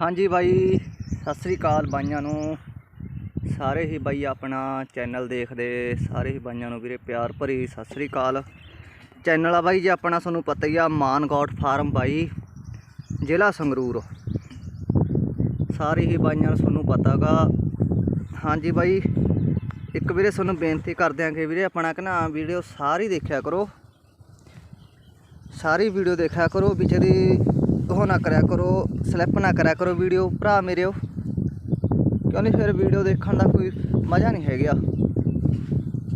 ਹਾਂਜੀ ਬਾਈ, ਸਤਿ ਸ੍ਰੀ ਅਕਾਲ ਬਾਈਆਂ ਨੂੰ। ਸਾਰੇ ਹੀ ਬਾਈ ਆਪਣਾ ਚੈਨਲ ਦੇਖਦੇ, ਸਾਰੇ ਹੀ ਬਾਈਆਂ ਨੂੰ ਵੀਰੇ ਪਿਆਰ ਭਰੀ ਸਤਿ ਸ੍ਰੀ ਅਕਾਲ। ਚੈਨਲ ਆ ਬਾਈ, ਜੀ ਆਪਣਾ ਤੁਹਾਨੂੰ ਪਤਾ ਹੀ ਆ, ਮਾਨ ਗੌਡ ਫਾਰਮ ਬਾਈ, ਜ਼ਿਲ੍ਹਾ ਸੰਗਰੂਰ। ਸਾਰੇ ਹੀ ਬਾਈਆਂ ਨੂੰ ਤੁਹਾਨੂੰ ਪਤਾਗਾ ਹਾਂਜੀ ਬਾਈ, ਇੱਕ ਵੀਰੇ ਤੁਹਾਨੂੰ ਬੇਨਤੀ ਕਰਦੇ ਆਂ ਕਿ ਵੀਰੇ, ਆਪਣਾ ਕਿ ਨਾ ਵੀਡੀਓ ਸਾਰੀ ਦੇਖਿਆ ਕਰੋ। ਸਾਰੀ ਵੀਡੀਓ ਦੇਖਿਆ ਕਰੋ ਵਿੱਚ ਦੀ ਉਹ ਨਾ ਕਰਿਆ ਕਰੋ ਸਲਿੱਪ ਨਾ ਕਰਿਆ ਕਰੋ ਵੀਡੀਓ ਭਰਾ ਮੇਰਿਓ ਕਿਉਂ ਨਹੀਂ ਫਿਰ ਵੀਡੀਓ ਦੇਖਣ ਦਾ ਕੋਈ ਮਜ਼ਾ ਨਹੀਂ ਹੈਗਾ?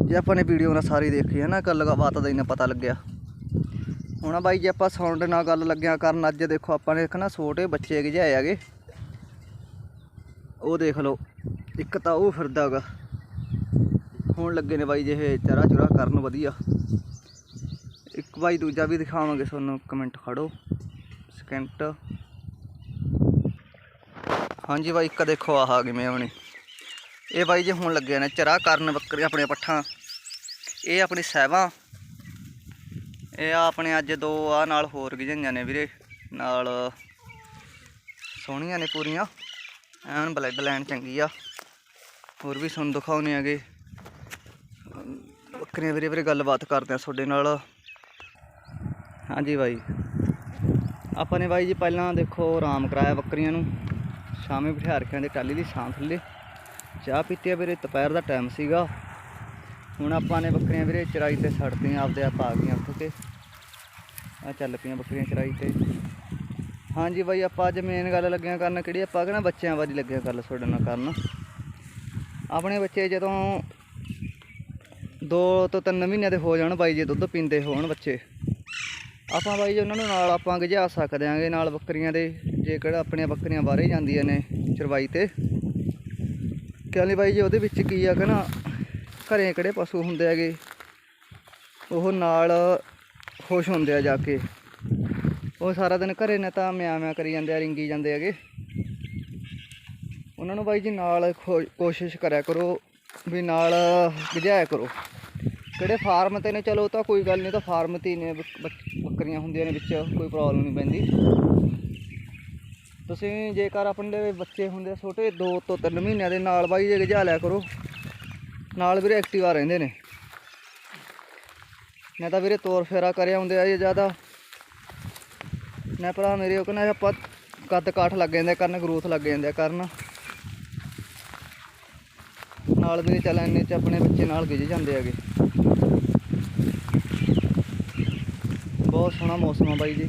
ਜੇ ਆਪਾਂ ਨੇ ਵੀਡੀਓ ਨਾਲ ਸਾਰੀ ਦੇਖੀ ਹੈ ਨਾ ਗੱਲ ਬਾਤ ਦਾ ਹੀ ਪਤਾ ਲੱਗਿਆ। ਹੁਣ ਬਾਈ ਜੇ ਆਪਾਂ ਸਾਊਂਡ ਨਾਲ ਗੱਲ ਲੱਗਿਆ ਕਰਨ, ਅੱਜ ਦੇਖੋ ਆਪਾਂ ਨੇ ਇੱਕ ਨਾ ਛੋਟੇ ਬੱਚੇ ਗਿਜਾਏ ਹੈਗੇ। ਉਹ ਦੇਖ ਲਓ, ਇੱਕ ਤਾਂ ਉਹ ਫਿਰਦਾ ਫਿਰਦਾਗਾ ਹੁਣ ਲੱਗੇ ਨੇ ਬਾਈ ਜੇ ਇਹ ਚਰਾ ਚੁਰਾ ਕਰਨ ਵਧੀਆ। ਇੱਕ ਬਾਈ ਦੂਜਾ ਵੀ ਦਿਖਾਵਾਂਗੇ, ਤੁਹਾਨੂੰ ਕਮੈਂਟ ਖੜੋ ਸਕਿੰਟ। ਹਾਂਜੀ ਬਾਈ, ਇੱਕ ਦੇਖੋ ਆਹ ਕਿਵੇਂ ਆਪਣੀ ਇਹ ਬਾਈ ਜੇ ਹੁਣ ਲੱਗੇ ਨੇ ਚਰਾ ਕਰਨ ਬੱਕਰੀ ਆਪਣੇ ਪੱਠਾਂ। ਇਹ ਆਪਣੀ ਸਹਿਬਾਂ ਇਹ ਆ ਆਪਣੇ ਅੱਜ ਦੋ ਆ, ਨਾਲ ਹੋਰ ਗਿਜਾਈਆਂ ਨੇ ਵੀਰੇ। ਨਾਲ ਸੋਹਣੀਆਂ ਨੇ ਪੂਰੀਆਂ। ਐਨ ਬਲੱਡ ਲਾਈਨ ਚੰਗੀ ਆ। ਹੋਰ ਵੀ ਤੁਹਾਨੂੰ ਦਿਖਾਉਣੇ ਆਗੇ ਬੱਕਰੀਆਂ ਵੀਰੇ ਵੀਰੇ ਗੱਲਬਾਤ ਕਰਦੇ ਆ ਤੁਹਾਡੇ ਨਾਲ। ਹਾਂਜੀ ਬਾਈ। ਆਪਾਂ ਨੇ ਬਾਈ ਜੀ ਪਹਿਲਾਂ ਦੇਖੋ ਆਰਾਮ ਕਰਾਇਆ ਬੱਕਰੀਆਂ ਨੂੰ। ਸ਼ਾਮੇ ਬਿਠਾ ਰੱਖਿਆ ਦੇ ਟਾਲੀ ਦੀ ਛਾਂ ਥੱਲੇ। ਚਾਹ ਪੀਤੀ ਆ ਵੀਰੇ, ਦੁਪਹਿਰ ਦਾ ਟਾਈਮ ਸੀਗਾ। ਹੁਣ ਆਪਾਂ ਨੇ ਬੱਕਰੀਆਂ ਵੀਰੇ ਚਰਾਈ ਤੇ ਛੱਡਤੀਆਂ ਆਪਦੇ ਆਪ ਆ ਗਈਆਂ ਉੱਥੇ 'ਤੇ ਆ ਚੱਲ ਪਈਆਂ ਬੱਕਰੀਆਂ ਚਰਾਈ ਤੇ। ਹਾਂਜੀ ਬਾਈ, ਆਪਾਂ ਅੱਜ ਮੇਨ ਗੱਲ ਲੱਗਿਆ ਕਰਨ ਕਿਹੜੀ, ਆਪਾਂ ਕਹਿੰਦਾ ਬੱਚਿਆਂ ਬਾਰੇ ਲੱਗਿਆ ਗੱਲ ਤੁਹਾਡੇ ਨਾਲ ਕਰਨ। ਆਪਣੇ ਬੱਚੇ ਜਦੋਂ ਦੋ ਤੋਂ ਤਿੰਨ ਮਹੀਨਿਆਂ ਦੇ ਹੋ ਜਾਣ, ਬਾਈ ਜੇ ਦੁੱਧ ਪੀਂਦੇ ਹੋਣ ਬੱਚੇ। ਆਪਾਂ ਬਾਈ ਜੀ ਉਹਨਾਂ ਨੂੰ ਨਾਲ ਆਪਾਂ ਗਜਾ ਸਕਦੇ ਆਂਗੇ ਨਾਲ ਬੱਕਰੀਆਂ ਦੇ, ਜੇਕਰ ਆਪਣੀਆਂ ਬੱਕਰੀਆਂ ਬਾਹਰੇ ਜਾਂਦੀਆਂ ਨੇ ਚਰਵਾਈ ਤੇ। ਕਹਿੰਦੇ ਬਾਈ ਜੀ, ਉਹਦੇ ਵਿੱਚ ਕੀ ਆ ਕਿ ਨਾ, ਘਰੇ ਕਿਹੜੇ ਪਸ਼ੂ ਹੁੰਦੇ ਹੈਗੇ, ਉਹ ਨਾਲ ਖੁਸ਼ ਹੁੰਦੇ ਆ ਜਾ ਕੇ। ਉਹ ਸਾਰਾ ਦਿਨ ਘਰੇ ਨੇ ਤਾਂ ਮਿਆਂ ਮਿਆਂ ਕਰੀ ਜਾਂਦੇ ਆ, ਰਿੰਗੀ ਜਾਂਦੇ ਹੈਗੇ। ਉਹਨਾਂ ਨੂੰ ਬਾਈ ਜੀ ਨਾਲ ਖੋ- ਕੋਸ਼ਿਸ਼ ਕਰਿਆ ਕਰੋ ਵੀ ਨਾਲ ਗਜਾਇਆ ਕਰੋ। ਕਿਹੜੇ ਫਾਰਮ ਤੇ ਨੇ, ਚਲੋ ਤਾਂ ਕੋਈ ਗੱਲ ਨਹੀਂ ਤਾਂ ਫਾਰਮ ਤੇ ਹੀ ਨੇ ਬੱਕ- ਬੱਕਰੀਆਂ ਹੁੰਦੀਆਂ ਨੇ ਵਿੱਚ, ਕੋਈ ਪ੍ਰੋਬਲਮ ਨਹੀਂ ਪੈਂਦੀ। ਤੁਸੀਂ ਜੇਕਰ ਆਪਣੇ ਦੇ ਬੱਚੇ ਹੁੰਦੇ ਆ ਛੋਟੇ 2 ਤੋਂ 3 ਮਹੀਨਿਆਂ ਦੇ ਨਾਲ ਬਾਈ ਜੇ ਗਜਾ ਲਿਆ ਕਰੋ। ਨਾਲ ਵੀਰੇ ਐਕਟਿਵਾ ਰਹਿੰਦੇ ਨੇ। ਮੈਂ ਤਾਂ ਵੀਰੇ ਤੋਰ ਫੇਰਾ ਕਰਿਆ ਹੁੰਦੇ ਆ ਇਹ ਜ਼ਿਆਦਾ। ਨਾ ਭਰਾ ਮੇਰੇ ਉਹ ਕਹਿੰਦਾ ਆਪਾਂ ਕੱਦ ਕਾਠ ਲੱਗ ਜਾਂਦੇ ਆ ਕਰਨ ਗਰੋਥ ਲੱਗ ਜਾਂਦੇ ਆ ਕਰਨ। ਨਾਲ ਵੀਰੇ ਚੱਲ ਇੰਨੇ ਚ ਆਪਣੇ ਬੱਚੇ ਨਾਲ ਗਿਜ ਜਾਂਦੇ ਹੈਗੇ। ਬਹੁਤ ਸੋਹਣਾ ਮੌਸਮ ਆ ਬਾਈ ਜੀ।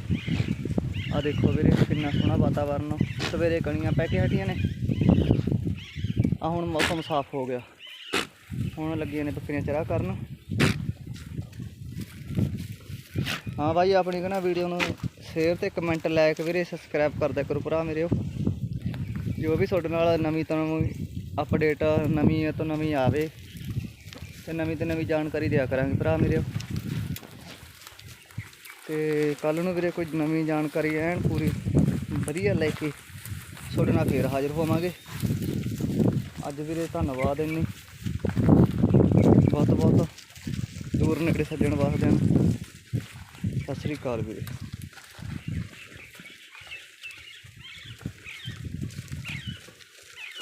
ਆ ਦੇਖੋ ਵੀਰੇ, ਕਿੰਨਾ ਸੋਹਣਾ ਵਾਤਾਵਰਨ ਸਵੇਰੇ ਕਣੀਆਂ ਪੈ ਕੇ ਹਟੀਆਂ ਨੇ। ਆ ਹੁਣ ਮੌਸਮ ਸਾਫ਼ ਹੋ ਗਿਆ। ਹੁਣ ਲੱਗੀਆਂ ਨੇ ਬੱਕਰੀਆਂ ਚਰਾ ਕਰਨ। ਹਾਂ ਬਾਈ, ਆਪਣੀ ਕਹਣਾ ਵੀਡੀਓ ਨੂੰ ਸ਼ੇਅਰ ਤੇ ਕਮੈਂਟ ਲਾਇਕ ਵੀਰੇ ਸਬਸਕ੍ਰਾਈਬ ਕਰਦਾ ਕਰੋ ਭਰਾ ਮੇਰਿਓ ਜੋ ਵੀ ਤੁਹਾਡੇ ਨਾਲ ਨਵੀਂ ਤੋਂ ਨਵੀਂ ਅਪਡੇਟ ਨਵੀਂ ਤੋਂ ਨਵੀਂ ਆਵੇ, ਤੇ ਨਵੀਂ ਤੇ ਨਵੀਂ ਜਾਣਕਾਰੀ ਦਿਆ ਕਰਾਂਗੇ ਭਰਾ ਮੇਰਿਓ ਤੇ ਕੱਲ ਨੂੰ ਵੀਰੇ ਕੋਈ ਨਵੀਂ ਜਾਣਕਾਰੀ ਐਨ ਪੂਰੀ ਵਧੀਆ ਲੈ ਕੇ ਤੁਹਾਡੇ ਨਾਲ ਫੇਰ ਹਾਜ਼ਰ ਹੋਵਾਂਗੇ। ਅੱਜ ਵੀਰੇ ਧੰਨਵਾਦ ਇੰਨੀ। ਬਹੁਤ ਬਹੁਤ ਦੂਰ ਨੇੜੇ ਸੱਜਣ ਵਾਸਤੇ। ਸਤਿ ਸ੍ਰੀ ਅਕਾਲ ਵੀਰੇ।